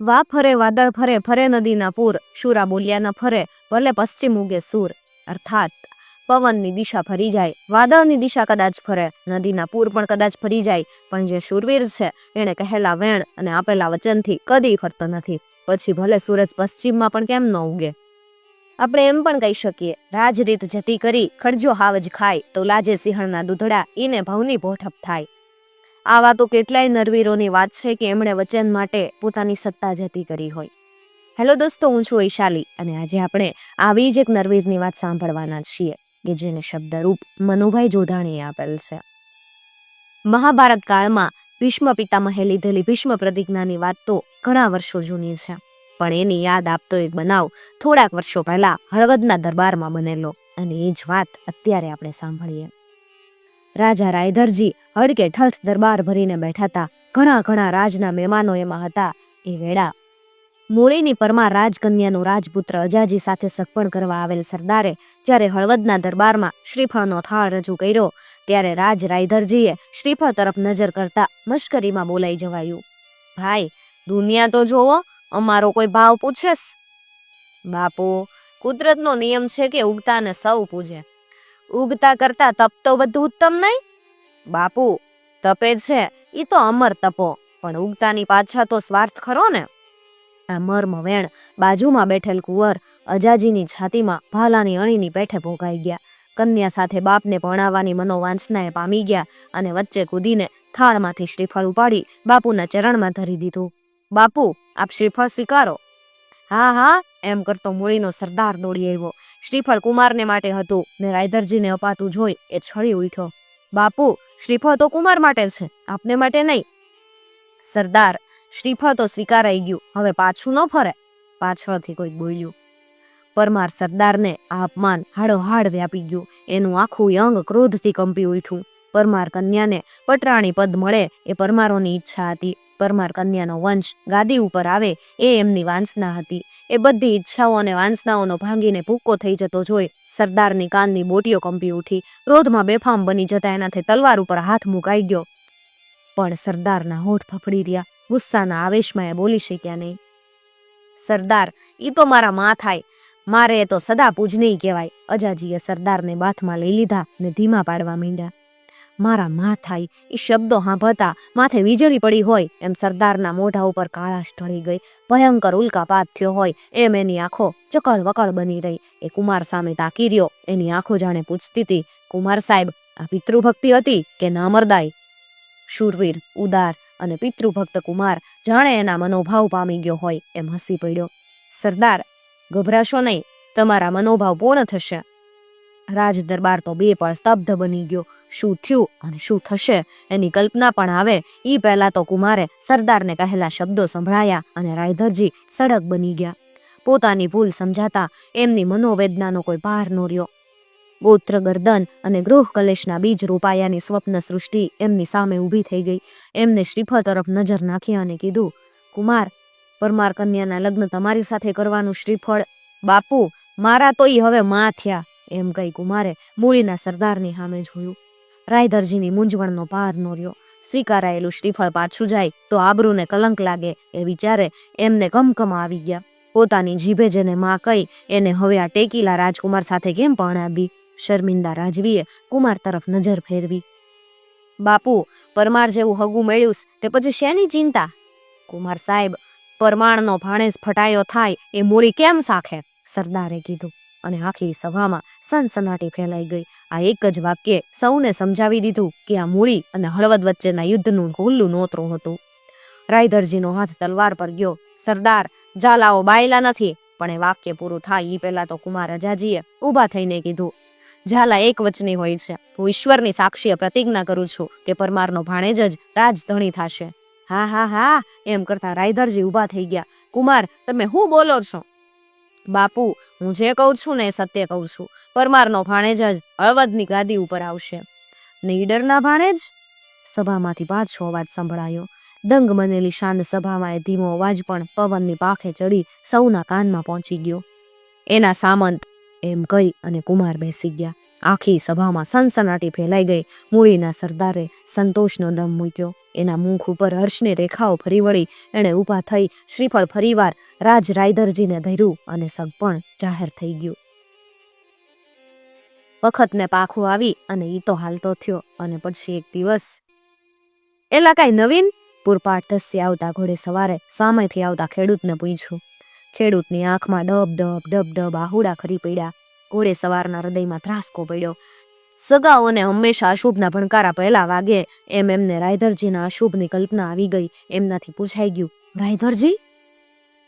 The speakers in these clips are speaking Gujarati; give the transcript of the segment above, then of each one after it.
વા ફરે, વાદળ ફરે ફરે નદીના પૂર. શુરા બોલ્યા ન ફરે, ભલે પશ્ચિમ ઉગે સૂર. અર્થાત, પવનની દિશા ફરી જાય. વાદળની દિશા કદાચ ફરે, નદીના પૂર પણ કદાચ ફરી જાય. પણ જે શૂરવીર છે એણે કહેલા વેણ અને આપેલા વચનથી કદી ફરતો નથી. પછી ભલે સૂરજ પશ્ચિમમાં પણ કેમ ન ઉગે? આપણે એમ પણ કહી શકીએ, રાજરીત જતી કરી, ખડજો હાવજ ખાય, તો લાજે સિંહણના દૂધડા, ઈને ભવની ભોઠપ થાય. આવા તો કેટલાય નરવીરોની વાત છે કે એમણે વચન માટે પોતાની સત્તા જતી કરી હોય. હેલો દોસ્તો, હું છું વૈશાલી અને આજે આપણે આવી જ એક નરવીરની વાત સાંભળવાના છીએ કે જેને શબ્દરૂપ મનુભાઈ જોધાણીએ આપેલ છે. મહાભારત કાળમાં ભીષ્મ પિતામહે લીધેલી ભીષ્મ પ્રતિજ્ઞાની વાત તો ઘણા વર્ષો જૂની છે, પણ એની યાદ આપતો એક બનાવ થોડાક વર્ષો પહેલા હળવદના દરબારમાં બનેલો અને એ જ વાત અત્યારે આપણે સાંભળીએ. રાજા રાયધરજી હડકે ઠલ્ઠ દરબાર ભરીને બેઠા હતા. ઘણા ઘણા રાજના મહેમાનો એમાં હતા. એ વેળા મૂળીની પરમાર રાજકન્યાનો રાજપુત્ર અજાજી સાથે સગપણ કરવા આવેલ સરદારે જ્યારે હળવદના દરબારમાં શ્રીફળનો થાળ રજૂ કર્યો, ત્યારે રાજ રાયધરજીએ શ્રીફળ તરફ નજર કરતા મશ્કરીમાં બોલાઈ જવાયું. ભાઈ, દુનિયા તો જોવો, અમારો કોઈ ભાવ પૂછેસ? બાપુ, કુદરતનો નિયમ છે કે ઉગતાને સૌ પૂજે. ઉગતા કરતા તપ તો બધું ઉત્તમ નહીં? બાપુ, તપે છે એ તો અમર તપો, પણ ઉગતાની પાછા તો સ્વાર્થ ખરો ને? આ મર્મ વેણ બાજુમાં બેઠેલ કુંવર અજાજીની છાતીમાં ભાલાની અણીની પેઠે ભોગાઈ ગયા. કન્યા સાથે બાપને ભણાવવાની મનોવાંછનાએ પામી ગયા અને વચ્ચે કૂદીને થાળમાંથી શ્રીફળ ઉપાડી બાપુના ચરણમાં ધરી દીધું. બાપુ, આપ શ્રીફળ સ્વીકારો. હા હા, એમ કરતો મૂળીનો સરદાર દોડી આવ્યો. શ્રીફળ કુમારને માટે હતું. ને રાયધરજીને અપાતું જોઈ એ છળી ઉઠ્યો. બાપુ, શ્રીફળ તો કુમાર માટે છે. આપને માટે નહીં. સરદાર, શ્રીફળ તો સ્વીકારાઈ ગયું. હવે પાછું ન ફરે. પાછળથી કોઈ બોલ્યું. પરમાર સરદારને આ અપમાન હાડોહાડ વ્યાપી ગયું. એનું આખું અંગ ક્રોધથી કંપી ઉઠ્યું. પરમાર કન્યાને પટરાણી પદ મળે એ પરમારોની ઈચ્છા હતી. પરમાર કન્યાનો વંશ ગાદી ઉપર આવે એ એમની વાંસના હતી. એ બધી ઈચ્છાઓ અને વાંસનાઓનો ભાંગીને ભૂક્કો થઈ જતો જોઈ સરદારની કાનની બોટીઓ કંપી ઉઠી. ક્રોધમાં બેફામ બની જતા એનાથી તલવાર ઉપર હાથ મુકાઈ ગયો. પણ સરદારના હોઠ ફફડી રહ્યા. ગુસ્સાના આવેશમાં એ બોલી શક્યા નહીં. સરદાર, ઈ તો મારા માં થાય. મારે તો સદા પૂજનીય કહેવાય. અજાજીએ સરદારને બાથમાં લઈ લીધા ને ધીમા પાડવા માંડ્યા. મારા માં એ શબ્દો સાંભળતા માથે વીજળી પડી હોય, એમ સરદારના મોઢા ઉપર કાળાશ ઢળી ગઈ. ભયંકર ઉલ્કાપાત થયો હોય, એમ એની આંખો ચકળ વકળ બની રહી. એ કુમાર સામે તાકી રહ્યો, એની આંખો જાણે પૂછતી હતી, કુમાર સાહેબ, આ પિતૃભક્તિ હતી કે નામરદાય? શૂરવીર, ઉદાર અને પિતૃભક્ત કુમાર જાણે એના મનોભાવ પામી ગયો હોય, એમ હસી પડ્યો. સરદાર, ગભરાશો નહીં, તમારા મનોભાવ પૂર્ણ થશે. રાજ દરબાર તો બે પળ સ્તબ્ધ બની ગયો. શું થયું અને શું થશે એની કલ્પના પણ આવે. એ પહેલા તો કુમારે સરદારને કહેલા શબ્દો સંભળાયા અને રાયધરજી સડક બની ગયા. પોતાની ભૂલ સમજાતા એમની મનોવેદનાનો કોઈ પાર ન ગોત્ર ગરદન અને ગૃહ કલેશના બીજ રોપાયાની સ્વપ્ન સૃષ્ટિ એમની સામે ઊભી થઈ ગઈ. એમને શ્રીફળ તરફ નજર નાખી અને કીધું, કુમાર, પરમાર કન્યાના લગ્ન તમારી સાથે કરવાનું શ્રીફળ? બાપુ, મારા તો હવે માં થયા. એમ કહી કુમારે મૂળીના સરદારની સામે જોયું. રાયધરજીની મૂંઝવણનો પાર ન રહ્યો. સ્વીકારાયેલું શ્રીફળ પાછું જાય તો આબરૂને કલંક લાગે એ વિચારે એમને કમકમા આવી ગયા. પોતાની જીભે જેને માં કહી એને હવે આ ટેકીલા રાજકુમાર સાથે કેમ પરણાવી? શર્મિંદા રાજવીએ કુમાર તરફ નજર ફેરવી. બાપુ, પરમાર જેવું હગું મેળ્યું તે પછી શેની ચિંતા? કુમાર સાહેબ, પરમાણનો ભાણેજ ફટાયો થાય એ મૂરી કેમ સાખે? સરદારે કીધું અને આખી સભામાં સનસનાટી ફેલાઈ ગઈ. આ એક જ વાક્યે સૌને સમજાવી દીધું કે આ મૂળી અને હળવદ વચ્ચેના યુદ્ધનું ખુલ્લું નોતરું હતું. રાયધરજીનો હાથ તલવાર પર ગયો. સરદાર, ઝાલાઓ બાયલા નથી. પણ એ વાક્ય પૂરું થાય એ પહેલા તો કુમાર અજાજીએ ઊભા થઈને કીધું, ઝાલા એક વચની હોય છે. હું ઈશ્વરની સાક્ષીએ પ્રતિજ્ઞા કરું છું કે પરમારનો ભાણેજ જ રાજધણી થશે. હા હા હા, એમ કરતા રાયધરજી ઊભા થઈ ગયા. કુમાર, તમે શું બોલો છો? બાપુ હું જે કહું છું ને એ સત્ય કહું છું. પરમારનો ભાણેજ જ અળવદની ગાદી ઉપર આવશે. નીડરના ભાણેજ? સભામાંથી પાછો અવાજ સંભળાયો. દંગ બનેલી શાંત સભામાં એ ધીમો અવાજ પણ પવનની પાખે ચડી સૌના કાનમાં પહોંચી ગયો. એના સામંત એમ કહી અને કુમાર બેસી ગયા. આખી સભામાં સનસનાટી ફેલાઈ ગઈ. મૂળીના સરદારે સંતોષનો દમ મૂક્યો. એના મુખ ઉપર હર્ષની રેખાઓ ફરી વળી. એણે ઊભા થઈ શ્રીફળ ફરીવાર રાજ રાયદરજીને ધર્યું અને સગપણ જાહેર થઈ ગયું. વખતને પાખું આવી અને ઈ તો હાલતો થયો. અને પછી એક દિવસ એલા કાંઈ નવીન? પૂરપાટ ધસી આવતા ઘોડે સવારે સામેથી આવતા ખેડૂતને પૂછ્યું. ખેડૂતની આંખમાં ડબ ડબ ડબ ડબ આહુડા ખરી પડ્યા. ઘોડે સવારના હૃદયમાં ત્રાસકો પડ્યો. સગાઓને હંમેશા અશુભના ભણકારા પહેલા વાગે એમ એમને રાયધરજીના અશુભની કલ્પના આવી ગઈ. એમનાથી પૂછાઈ ગયું, રાયધરજી?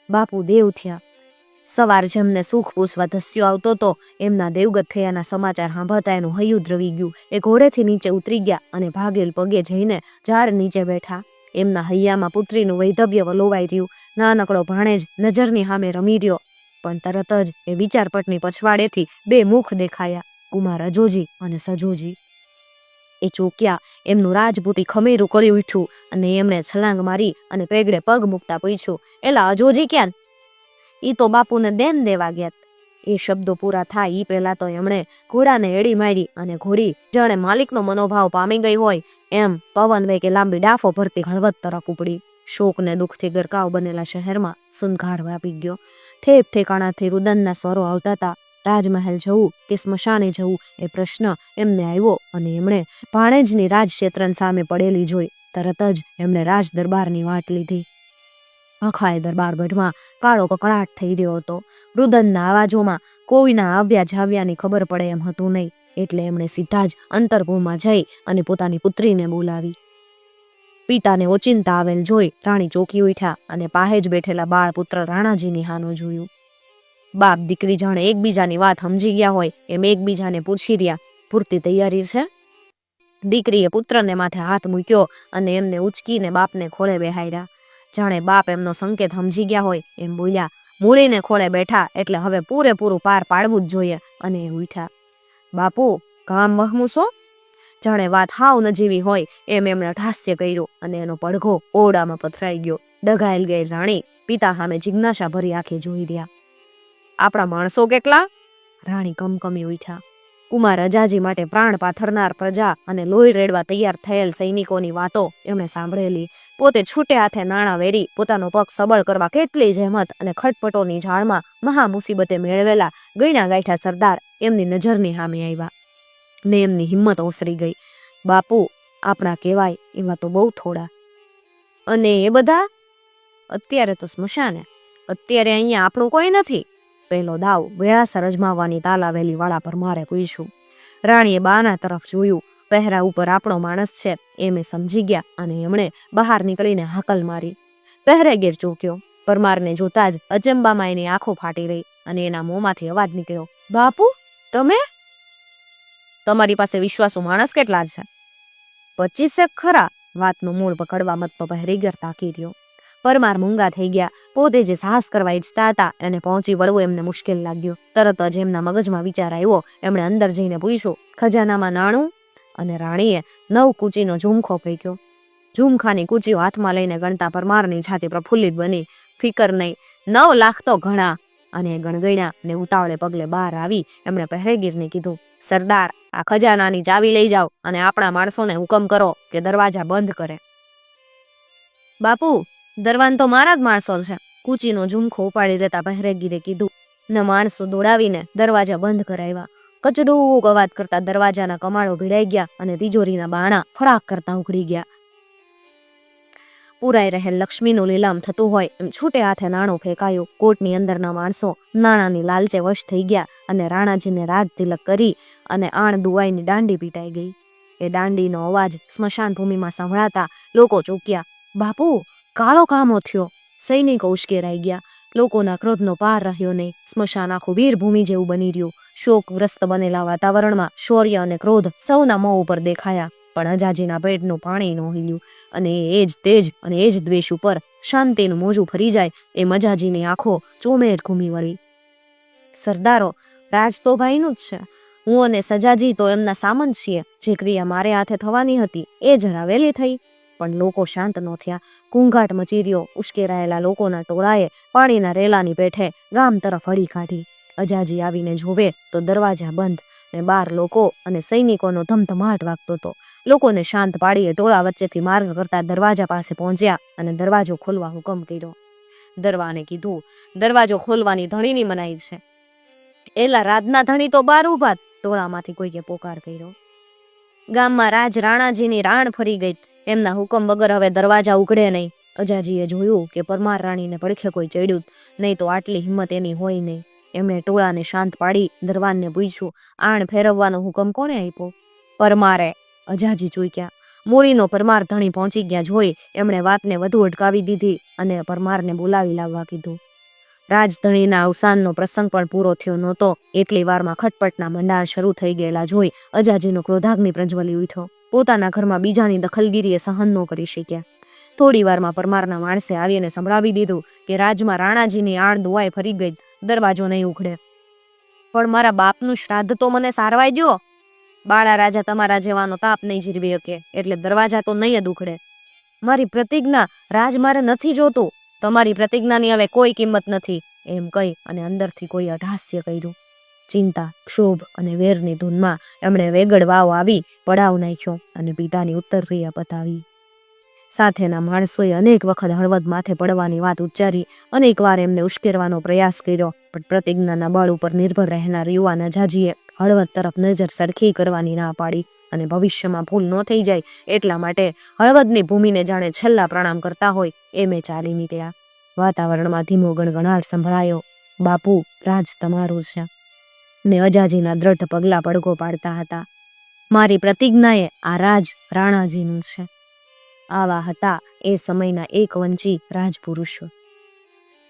બાપુ, દેવ થયા. સવાર જેમને સુખ પૂછવા ધસ્યો આવતો તો એમના દેવગત થયાના સમાચાર સાંભળતા એનું હૈયું દ્રવી ગયું. એ ઘોડેથી નીચે ઉતરી ગયા અને ભાગેલ પગે જઈને ઝાડ નીચે બેઠા. એમના હૈયામાં પુત્રીનું વૈધવ્ય વલોવાઈ રહ્યું. નાનકડો ભાણેજ નજરની સામે રમી રહ્યો. પણ તરત જ એ વિચારપટની પછવાડેથી બે મુખ દેખાયા, કુમાર અજોજી અને સજોજી. એ ચોક્યા, એમનું રાજપૂતી ખમેરું કરી ઉઠ્યું અને એમણે છલાંગ મારી અને પેગડે પગ મૂકતા પૂછ્યું, એલા અજોજી ક્યાં? ઈ તો બાપુને દેન દેવા ગયા એ શબ્દો પૂરા થાય ઈ પહેલા તો એમણે ઘોડાને એડી મારી અને ઘોડી જાણે માલિકનો મનોભાવ પામી ગઈ હોય, એમ પવન વેગે લાંબી ડાફો ભરતી હળવદ તરફ ઉપડી. શોક ને દુઃખથી ગરકાવ બનેલા શહેરમાં સુનઘાર વ્યાપી ગયો. ઠેક ઠેકાણાથી રુદનના સ્વરો આવતા હતા રાજમહેલ જવું કે સ્મશાને જવું એ પ્રશ્ન એમને આવ્યો અને એમણે ભાણેજની રાજક્ષેત્રન સામે પડેલી જોઈ. તરત જ એમણે રાજ દરબારની વાટ લીધી. આખાએ દરબાર ભઢમાં કાળો કકળાટ થઈ રહ્યો હતો. રુદનના અવાજોમાં કોઈના આવ્યા જાવ્યાની ખબર પડે એમ હતું નહીં. એટલે એમણે સીધા જ અંતરભૂમાં જઈ અને પોતાની પુત્રીને બોલાવી. પિતાને ઓચિંતા આવેલ જોઈ રાણી ચોકી ઉઠ્યા અને પાહે જ બેઠેલા બાળ પુત્ર રાણાજીની હાનું જોયું. બાપ દીકરી જાણે એકબીજાની વાત સમજી ગયા હોય એમ એકબીજાને પૂછી રહ્યા, પૂરતી તૈયારી છે? દીકરીએ પુત્રને માથે હાથ મૂક્યો અને એમને ઉચકીને બાપને ખોળે બેહાર્યા જાણે બાપ એમનો સંકેત સમજી ગયા હોય એમ બોલ્યા, મૂળીને ખોળે બેઠા એટલે હવે પૂરેપૂરું પાર પાડવું જ જોઈએ, અને એ ઉઠ્યા. બાપુ કામ મહમૂસો જાણે વાત હાવ નજીવી હોય એમ એમણે ઠાસ્ય કર્યું અને એનો પડઘો ઓરડામાં પથરાઈ ગયો. ડઘાયેલ ગયેલ રાણી પિતા સામે જિજ્ઞાસા ભરી આંખે જોઈ રહ્યા. આપણા માણસો કેટલા? રાણી કમકમી ઉઠ્યા. કુમાર અજાજી માટે પ્રાણ પાથરનાર પ્રજા અને લોહી રેડવા તૈયાર થયેલ સૈનિકોની વાતો, એમણે સાંભળેલી. પોતે છૂટે હાથે નાણાં વેરી, પોતાનો પગ સબળ કરવા કેટલી જહેમત અને ખટપટોની ઝાડમાં મહા મુસીબતે મેળવેલા ગયણા ગાંઠા સરદાર એમની નજરની સામે આવ્યા. ને એમની હિંમત ઓસરી ગઈ. બાપુ, આપણા કહેવાય એવા તો બહુ થોડા. અને એ બધા? અત્યારે તો સ્મશાને. અત્યારે અહીંયા આપણું કોઈ નથી. પહેલો દાવ વ્યાસર અજમાવવાની તાલાવેલી વાળા પર મારે પૂછ્યું. રાણીએ બાના તરફ જોયું. પહેરા ઉપર આપણો માણસ છે. એ મેં સમજી ગયા અને એમણે બહાર નીકળીને હાકલ મારી. પહેરેગીર ચોક્યો. પરમારને જોતા જ અચંબામાં એની આંખો ફાટી રહી અને એના મોંમાંથી અવાજ નીકળ્યો. બાપુ, તમે? તમારી પાસે વિશ્વાસુ માણસ કેટલા છે? પચીસેક ખરા. વાતનું મૂળ પકડવા મત પહેરીગર તાકી રહ્યો. પરમાર મૂંગા થઈ ગયા. પોતે જે સાહસ કરવા ઈચ્છતા હતા એને પહોંચી વળવું એમને મુશ્કેલ લાગ્યું. તરત જ એમના મગજમાં વિચાર આવ્યો. એમણે અંદર જઈને પૂછ્યું, ખજાનામાં નાણું? અને રાણીએ નવ કૂચીનો ઝુમખો ફેંક્યો. ઝુમખાની કૂચીઓ હાથમાં લઈને ગણતા પરમારની છાતી પ્રફુલ્લિત બની. ફિકર નહીં. નવ લાખ તો ઘણા. અને ગણગણ્યા ને ઉતાવળે પગલે બહાર આવી. એમણે પહેરેગીરને કીધું સરદાર, આ ખજાનાની ચાવી લઈ જાઓ અને આપણા માણસોને હુકમ કરો કે દરવાજા બંધ કરે. બાપુ, દરવાન તો મારા જ માણસો છે. કૂચીનો ઝુમખો ઉપાડી દેતા પહેરેગીરે કીધું. ને માણસો દોડાવીને દરવાજા બંધ કરાવ્યા. કચડુક અવાજ કરતા દરવાજાના કમાળો ભીડાઈ ગયા અને તિજોરીના બાણા ફળાક કરતા ઉઘડી ગયા. પુરાઈ રહેલ લક્ષ્મીનું લીલામ થતું હોય એમ છૂટે હાથે નાણું ફેંકાયું. કોર્ટની અંદરના માણસો નાણાંની લાલચે વશ થઈ ગયા અને રાણાજીને રાજ તિલક કરી અને આણ દુવાઈની દાંડી પીટાઈ ગઈ. એ દાંડીનો અવાજ સ્મશાન ભૂમિમાં સંભળાતા લોકો ચોક્યા. બાપુ, કાળો કામો થયો. સૈનિકો ઉશ્કેરાઈ ગયા. લોકોના ક્રોધનો પાર રહ્યો નહીં. સ્મશાન આખું વીરભૂમિ જેવું બની રહ્યું. શોકગ્રસ્ત બનેલા વાતાવરણમાં શૌર્ય અને ક્રોધ સૌના મોં ઉપર દેખાયા. પણ અજાજીના પેટનું પાણી ન હિલ્યું અને એ જ તેજ અને એ જ દ્વેષ ઉપર શાંતિનું મોજું ફરી જાય એ મજાજીની આંખો ચોમેર ઘૂમી વળી. સરદારો, રાજ તો ભાઈનું જ છે. હું અને સજાજી તો એમના સામંત છીએ, જે ક્રિયા મારે હાથે થવાની હતી, એ જરા વહેલી થઈ. પણ લોકો શાંત ન થયા. ઘૂંઘાટ મચી રહ્યો. ઉશ્કેરાયેલા લોકોના ટોળાએ પાણીના રેલાની પેઠે ગામ તરફ હળી કાઢી. અજાજી આવીને જોવે તો દરવાજા બંધ ને બાર લોકો અને સૈનિકોનો ધમધમાટ વાગતો હતો. લોકોને શાંત પાડીએ ટોળા વચ્ચેથી માર્ગ કરતા દરવાજા પાસે પહોંચ્યા અને દરવાજો ખોલવા હુકમ કર્યો. દરવાને કીધું, દરવાજો ખોલવાની ધણીની મનાઈ છે. એલા રાજના ધણી તો બાર ઊભા ટોળામાંથી કોઈએ પોકાર કર્યો. ગામમાં રાજ રાણાજીની રાણ ફરી ગઈ. એમના હુકમ વગર હવે દરવાજા ઉઘડે નહીં. અજાજીએ જોયું કે પરમાર રાણીને પડખે કોઈ ચડ્યું નહીં તો આટલી હિંમત એની હોય નહીં. એમણે ટોળાને શાંત પાડી દરવાનને પૂછ્યું, આણ ફેરવવાનો હુકમ કોણે આપ્યો? પરમારે. અજાજી ચૂક્યા મૂળીનો પરમાર ધણી પહોંચી ગયા જોઈ એમણે વાતને વધુ અટકાવી દીધી અને પરમારને બોલાવી લાવવા કીધું. રાજધણીના અવસાનનો પ્રસંગ પણ પૂરો થયો નહોતો. એટલી વારમાં ખટપટના મંડાર શરૂ થઈ ગયેલા જોઈ અજાજીનો ક્રોધાગ્નિ પ્રજ્વલી ઉઠ્યો. પોતાના ઘરમાં બીજાની દખલગીરીએ સહન ન કરી શક્યા. થોડી વારમાં પરમારના માણસે આવીને સંભળાવી દીધું કે રાજમાં રાણાજીની આણ દુવાએ ફરી ગઈ, દરવાજો નહીં ઉઘડે. પણ મારા બાપનું શ્રાદ્ધ તો મને સારવાઈ દ્યો. બાળા રાજા તમારા જેવાનો તાપ નહીં જીરવી શકે, એટલે દરવાજા તો નહીં જ ઉખડે. મારી પ્રતિજ્ઞા રાજ મારે નથી જોતું. તમારી પ્રતિજ્ઞાની હવે કોઈ કિંમત નથી, એમ કહી અને અંદરથી કોઈ અઢાસ્ય કર્યું. ચિંતા, ક્ષોભ અને વેરની ધૂનમાં એમણે વેગડ વાવ આવી પડાવ નાખ્યો અને પિતાની ઉત્તર ક્રિયા પતાવી. સાથેના માણસોએ અનેક વખત હળવદ માથે પડવાની વાત ઉચ્ચારી, અનેક વાર એમને ઉશ્કેરવાનો પ્રયાસ કર્યો, પણ પ્રતિજ્ઞાના બળ ઉપર નિર્ભર રહેનાર યુવાન અજાજીએ હળવદ તરફ નજર સરખી કરવાની ના પાડી અને ભવિષ્યમાં ભૂલ ન થઈ જાય એટલા માટે હળવદની ભૂમિને જાણે છેલ્લા પ્રણામ કરતા હોય એમે ચાલી નીકળ્યા. વાતાવરણમાં ધીમો ગણગણાટ સંભળાયો. બાપુ, રાજ તમારું છે. ને અજાજીના દ્રઢ પગલા પડઘો પાડતા હતા. મારી પ્રતિજ્ઞાએ આ રાજ રાણાજીનું છે. આવા હતા એ સમયના એક વંચી રાજપુરુષો.